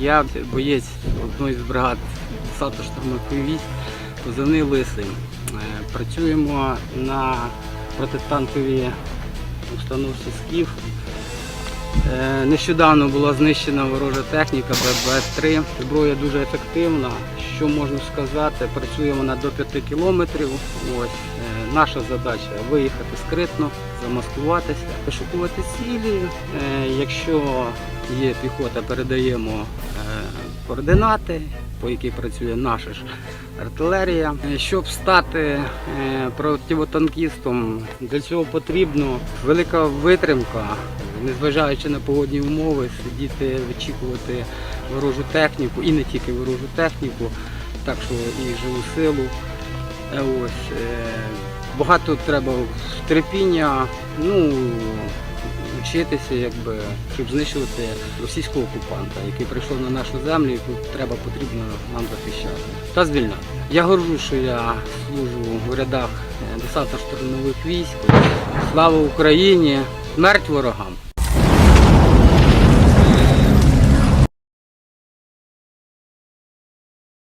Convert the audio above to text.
Я боєць одної з бригад десантно штурмових військ, позивний лисий. Е, Працюємо на протитанковій установці СКІФ. Е, Нещодавно була знищена ворожа техніка ББС-3. Зброя дуже ефективна. Що можу сказати, працюємо на до 5 кілометрів. Ось е, наша задача виїхати скритно, замаскуватися, вишукувати цілі. Якщо є піхота, передаємо е, координати, по якій працює наша ж артилерія. Е, Щоб стати е, противотанкістом, для цього потрібно велика витримка, незважаючи на погодні умови, сидіти, вичікувати ворожу техніку і не тільки ворожу техніку, так що і живу силу. Ось, багато треба терпіння, ну, вчитися, якби, щоб знищувати російського окупанта, який прийшов на нашу землю, яку треба потрібно нам захищати. Та звільняти. Я горжу, що я служу в рядах десантно штурмових військ. Слава Україні! Смерть ворогам!